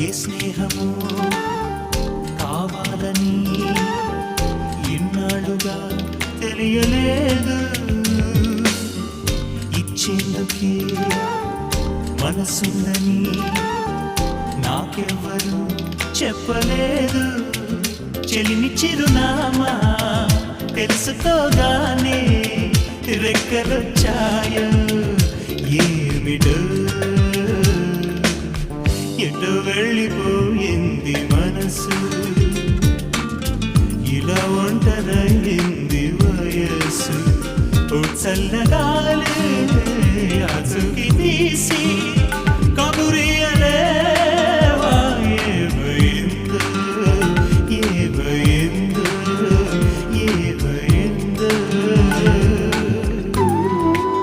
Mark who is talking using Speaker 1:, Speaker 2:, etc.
Speaker 1: ఏ స్నేహము కావాలని ఎన్నాడుగా తెలియలేదు. ఇచ్చేందుకే మనసుందని నాకెవ్వరు చెప్పలేదు. చెలిమి చిరునామా తెలుసుకోగానే రెక్కలొచ్చాయో? ఎటు వెళ్ళిపోయింది మనసు? ఇలా ఒంటరైంది వయస్సు. చల్లగాలే